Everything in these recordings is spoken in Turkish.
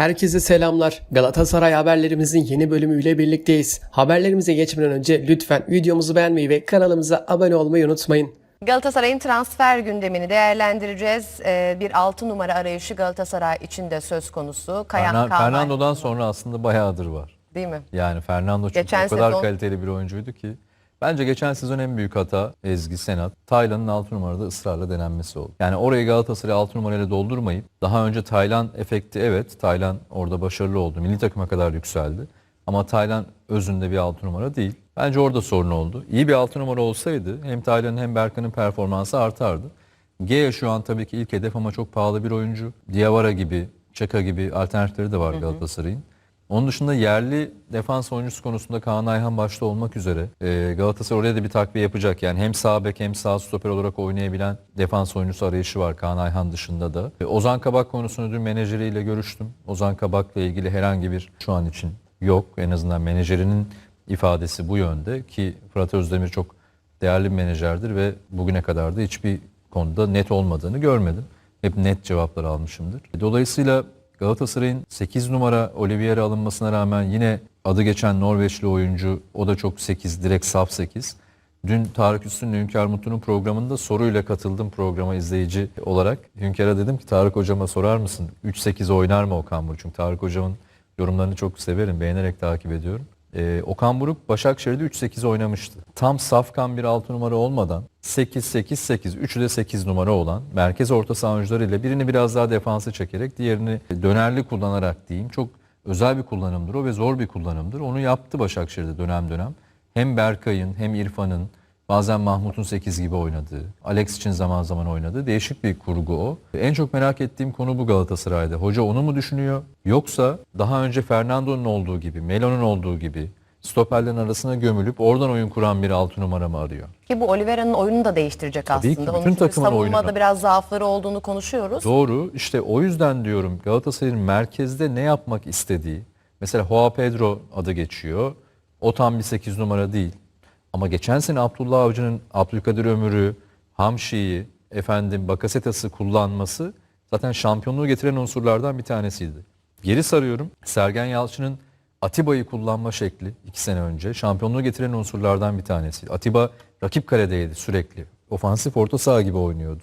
Herkese selamlar. Galatasaray haberlerimizin yeni bölümüyle birlikteyiz. Haberlerimize geçmeden önce lütfen videomuzu beğenmeyi ve kanalımıza abone olmayı unutmayın. Galatasaray'ın transfer gündemini değerlendireceğiz. Ee, bir 6 numara arayışı Galatasaray için de söz konusu. Kayan Fernan- Fernando'dan sonra aslında bayağıdır var. değil mi? Yani Fernando çünkü Geçen o kadar sezon- kaliteli bir oyuncuydu ki. Bence geçen sezon en büyük hata Ezgi Senat. Taylan'ın 6 numarada ısrarla denenmesi oldu. Yani orayı Galatasaray 6 numarayla doldurmayıp daha önce Taylan efekti evet Taylan orada başarılı oldu. Milli takıma kadar yükseldi. Ama Taylan özünde bir 6 numara değil. Bence orada sorun oldu. İyi bir 6 numara olsaydı hem Taylan'ın hem Berkan'ın performansı artardı. G şu an tabii ki ilk hedef ama çok pahalı bir oyuncu. Diawara gibi, Çaka gibi alternatifleri de var Galatasaray'ın. Onun dışında yerli defans oyuncusu konusunda Kaan Ayhan başta olmak üzere e, Galatasaray oraya da bir takviye yapacak. Yani hem sağ bek hem sağ stoper olarak oynayabilen defans oyuncusu arayışı var Kaan Ayhan dışında da. E, Ozan Kabak konusunu dün menajeriyle görüştüm. Ozan Kabak'la ilgili herhangi bir şu an için yok. En azından menajerinin ifadesi bu yönde ki Fırat Özdemir çok değerli bir menajerdir ve bugüne kadar da hiçbir konuda net olmadığını görmedim. Hep net cevaplar almışımdır. Dolayısıyla Galatasaray'ın 8 numara Oliveira alınmasına rağmen yine adı geçen Norveçli oyuncu o da çok 8 direkt saf 8. Dün Tarık Üstün Hünkar Mutlu'nun programında soruyla katıldım programa izleyici olarak. Hünkar'a dedim ki Tarık hocama sorar mısın? 3-8 oynar mı Okan Buruk? Çünkü Tarık hocamın yorumlarını çok severim, beğenerek takip ediyorum. Ee, Okan Buruk Başakşehir'de 3-8 oynamıştı. Tam safkan bir 6 numara olmadan 8-8-8, üçü de 8 numara olan merkez orta saha oyuncularıyla birini biraz daha defansı çekerek diğerini dönerli kullanarak diyeyim. Çok özel bir kullanımdır o ve zor bir kullanımdır. Onu yaptı Başakşehir'de dönem dönem. Hem Berkay'ın hem İrfan'ın bazen Mahmut'un 8 gibi oynadığı, Alex için zaman zaman oynadığı değişik bir kurgu o. En çok merak ettiğim konu bu Galatasaray'da. Hoca onu mu düşünüyor? Yoksa daha önce Fernando'nun olduğu gibi, Melo'nun olduğu gibi stoperlerin arasına gömülüp oradan oyun kuran bir 6 numara mı arıyor? Ki bu Oliveira'nın oyununu da değiştirecek Tabii ki, aslında. bütün Onun takımın savunmada oyununu. biraz zaafları olduğunu konuşuyoruz. Doğru. İşte o yüzden diyorum Galatasaray'ın merkezde ne yapmak istediği. Mesela Joao Pedro adı geçiyor. O tam bir 8 numara değil. Ama geçen sene Abdullah Avcı'nın Abdülkadir Ömür'ü, Hamşi'yi, efendim Bakasetas'ı kullanması zaten şampiyonluğu getiren unsurlardan bir tanesiydi. Geri sarıyorum. Sergen Yalçın'ın Atiba'yı kullanma şekli iki sene önce şampiyonluğu getiren unsurlardan bir tanesi. Atiba rakip kaledeydi sürekli. Ofansif orta saha gibi oynuyordu.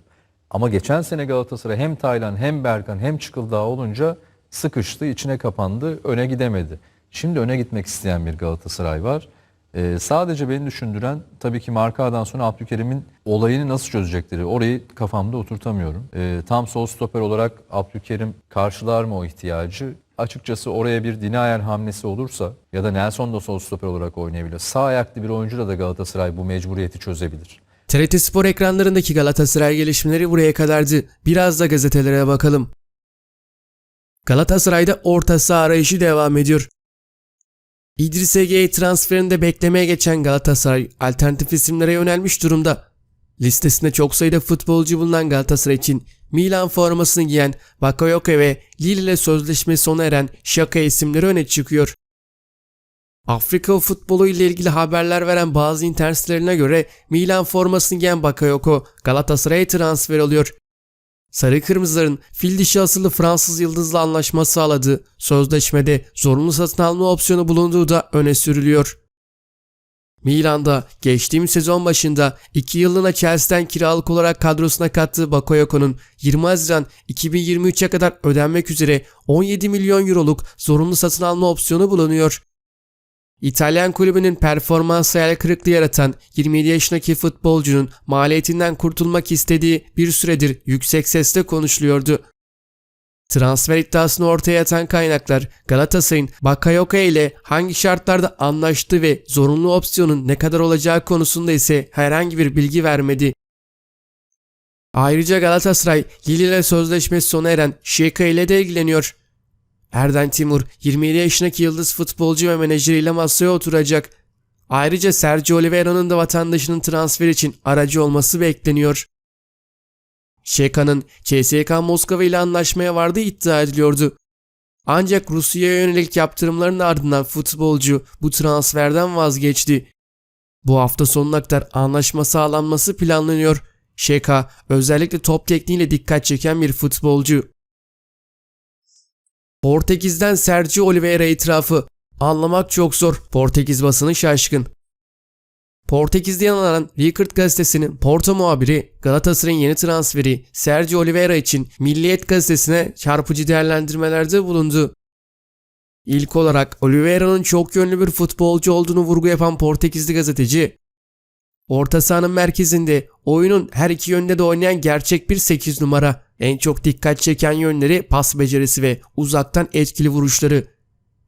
Ama geçen sene Galatasaray hem Taylan hem Berkan hem Çıkıldağ olunca sıkıştı, içine kapandı, öne gidemedi. Şimdi öne gitmek isteyen bir Galatasaray var. Ee, sadece beni düşündüren tabii ki markadan sonra Abdülkerim'in olayını nasıl çözecekleri. Orayı kafamda oturtamıyorum. Ee, tam sol stoper olarak Abdülkerim karşılar mı o ihtiyacı? Açıkçası oraya bir Dinayer hamlesi olursa ya da Nelson da sol stoper olarak oynayabilir. Sağ ayaklı bir oyuncuyla da Galatasaray bu mecburiyeti çözebilir. TRT Spor ekranlarındaki Galatasaray gelişmeleri buraya kadardı. Biraz da gazetelere bakalım. Galatasaray'da orta saha arayışı devam ediyor. İdris Ege'ye transferinde beklemeye geçen Galatasaray alternatif isimlere yönelmiş durumda. Listesinde çok sayıda futbolcu bulunan Galatasaray için Milan formasını giyen Bakayoko ve Lille ile sözleşme sona eren Şaka isimleri öne çıkıyor. Afrika futbolu ile ilgili haberler veren bazı internet göre Milan formasını giyen Bakayoko Galatasaray'a transfer oluyor. Sarı Kırmızıların fil dişi asıllı Fransız yıldızla anlaşma sağladığı sözleşmede zorunlu satın alma opsiyonu bulunduğu da öne sürülüyor. Milan'da geçtiğimiz sezon başında 2 yıllığına Chelsea'den kiralık olarak kadrosuna kattığı Bakayoko'nun 20 Haziran 2023'e kadar ödenmek üzere 17 milyon euroluk zorunlu satın alma opsiyonu bulunuyor. İtalyan kulübünün performans hayal kırıklığı yaratan 27 yaşındaki futbolcunun maliyetinden kurtulmak istediği bir süredir yüksek sesle konuşuluyordu. Transfer iddiasını ortaya atan kaynaklar Galatasaray'ın Bakayoko ile hangi şartlarda anlaştığı ve zorunlu opsiyonun ne kadar olacağı konusunda ise herhangi bir bilgi vermedi. Ayrıca Galatasaray Lille ile sözleşmesi sona eren Şeka ile de ilgileniyor. Erden Timur 27 yaşındaki yıldız futbolcu ve menajeriyle masaya oturacak. Ayrıca Sergio Oliveira'nın da vatandaşının transfer için aracı olması bekleniyor. Şeka'nın CSK Moskova ile anlaşmaya vardığı iddia ediliyordu. Ancak Rusya'ya yönelik yaptırımların ardından futbolcu bu transferden vazgeçti. Bu hafta sonuna kadar anlaşma sağlanması planlanıyor. Şeka özellikle top tekniğiyle dikkat çeken bir futbolcu. Portekiz'den Sergio Oliveira itirafı. Anlamak çok zor. Portekiz basını şaşkın. Portekiz'de yanılan Record gazetesinin Porto muhabiri Galatasaray'ın yeni transferi Sergio Oliveira için Milliyet gazetesine çarpıcı değerlendirmelerde bulundu. İlk olarak Oliveira'nın çok yönlü bir futbolcu olduğunu vurgu yapan Portekizli gazeteci, orta sahanın merkezinde oyunun her iki yönde de oynayan gerçek bir 8 numara, en çok dikkat çeken yönleri pas becerisi ve uzaktan etkili vuruşları.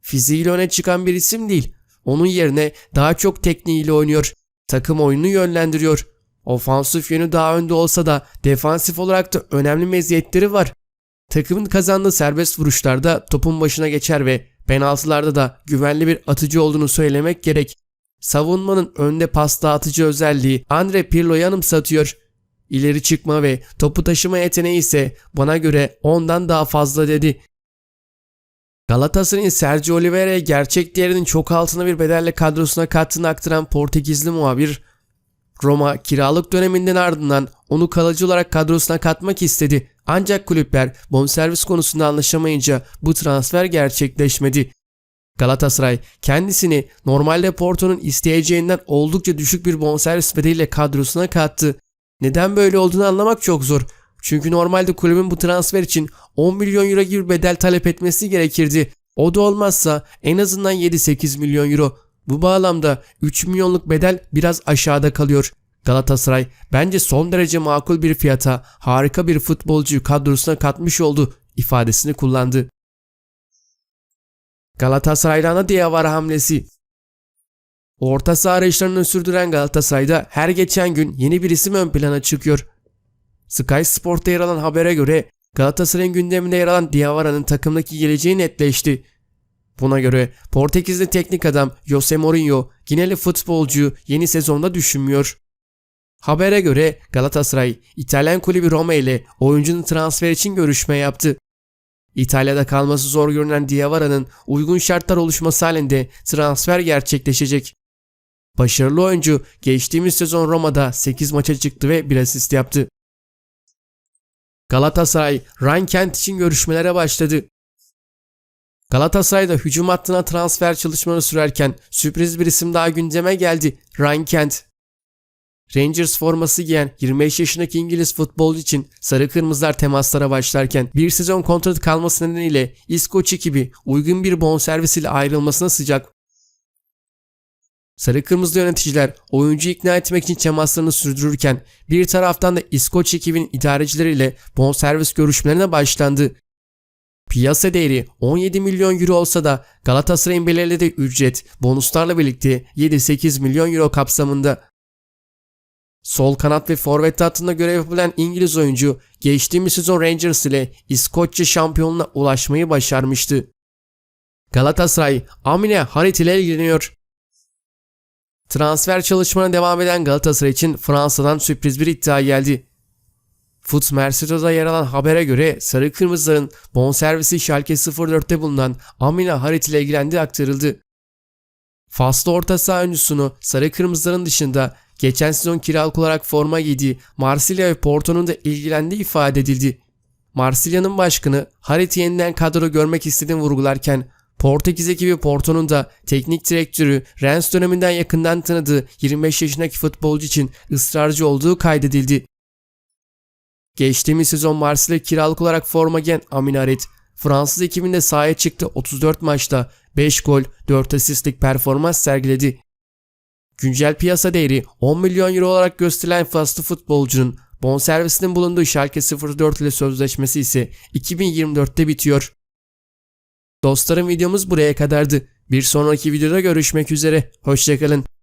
Fiziğiyle öne çıkan bir isim değil, onun yerine daha çok tekniğiyle oynuyor, takım oyununu yönlendiriyor. Ofansif yönü daha önde olsa da defansif olarak da önemli meziyetleri var. Takımın kazandığı serbest vuruşlarda topun başına geçer ve penaltılarda da güvenli bir atıcı olduğunu söylemek gerek. Savunmanın önde pas dağıtıcı özelliği Andre Pirlo'yu anımsatıyor. İleri çıkma ve topu taşıma yeteneği ise bana göre ondan daha fazla dedi. Galatasaray'ın Sergio Oliveira'ya gerçek değerinin çok altına bir bedelle kadrosuna kattığını aktaran Portekizli muhabir, Roma kiralık döneminden ardından onu kalıcı olarak kadrosuna katmak istedi. Ancak kulüpler bonservis konusunda anlaşamayınca bu transfer gerçekleşmedi. Galatasaray kendisini normalde Porto'nun isteyeceğinden oldukça düşük bir bonservis bedeliyle kadrosuna kattı. Neden böyle olduğunu anlamak çok zor. Çünkü normalde kulübün bu transfer için 10 milyon euro gibi bedel talep etmesi gerekirdi. O da olmazsa en azından 7-8 milyon euro. Bu bağlamda 3 milyonluk bedel biraz aşağıda kalıyor. Galatasaray bence son derece makul bir fiyata harika bir futbolcuyu kadrosuna katmış oldu ifadesini kullandı. Galatasaray'dan Diawara hamlesi Orta saha arayışlarını sürdüren Galatasaray'da her geçen gün yeni bir isim ön plana çıkıyor. Sky Sport'ta yer alan habere göre Galatasaray'ın gündeminde yer alan Diawara'nın takımdaki geleceği netleşti. Buna göre Portekizli teknik adam Jose Mourinho Gineli futbolcuyu yeni sezonda düşünmüyor. Habere göre Galatasaray İtalyan kulübü Roma ile oyuncunun transfer için görüşme yaptı. İtalya'da kalması zor görünen Diawara'nın uygun şartlar oluşması halinde transfer gerçekleşecek. Başarılı oyuncu geçtiğimiz sezon Roma'da 8 maça çıktı ve bir asist yaptı. Galatasaray Ryan Kent için görüşmelere başladı. Galatasaray'da hücum hattına transfer çalışmaları sürerken sürpriz bir isim daha gündeme geldi. Ryan Kent. Rangers forması giyen 25 yaşındaki İngiliz futbolcu için sarı kırmızılar temaslara başlarken bir sezon kontratı kalması nedeniyle İskoç ekibi uygun bir bonservis ile ayrılmasına sıcak. Sarı kırmızı yöneticiler oyuncuyu ikna etmek için temaslarını sürdürürken bir taraftan da İskoç ekibinin idarecileriyle bonservis görüşmelerine başlandı. Piyasa değeri 17 milyon euro olsa da Galatasaray'ın belirlediği ücret bonuslarla birlikte 7-8 milyon euro kapsamında. Sol kanat ve forvet hattında görev yapabilen İngiliz oyuncu geçtiğimiz sezon Rangers ile İskoçya şampiyonluğuna ulaşmayı başarmıştı. Galatasaray Amine Harit ile ilgileniyor. Transfer çalışmalarına devam eden Galatasaray için Fransa'dan sürpriz bir iddia geldi. Foot Mercedes'da yer alan habere göre Sarı Kırmızıların bonservisi Schalke 04'te bulunan Amine Harit ile ilgilendiği aktarıldı. Faslı orta saha oyuncusunu Sarı Kırmızıların dışında geçen sezon kiralık olarak forma giydiği Marsilya ve Porto'nun da ilgilendiği ifade edildi. Marsilya'nın başkanı Harit'i yeniden kadro görmek istediğini vurgularken Portekiz ekibi Porto'nun da teknik direktörü Rennes döneminden yakından tanıdığı 25 yaşındaki futbolcu için ısrarcı olduğu kaydedildi. Geçtiğimiz sezon Marsilya kiralık olarak forma giyen Amin Harit, Fransız ekibinde sahaya çıktı 34 maçta 5 gol 4 asistlik performans sergiledi. Güncel piyasa değeri 10 milyon euro olarak gösterilen faslı futbolcunun bonservisinin bulunduğu Schalke 04 ile sözleşmesi ise 2024'te bitiyor. Dostlarım videomuz buraya kadardı. Bir sonraki videoda görüşmek üzere. Hoşçakalın.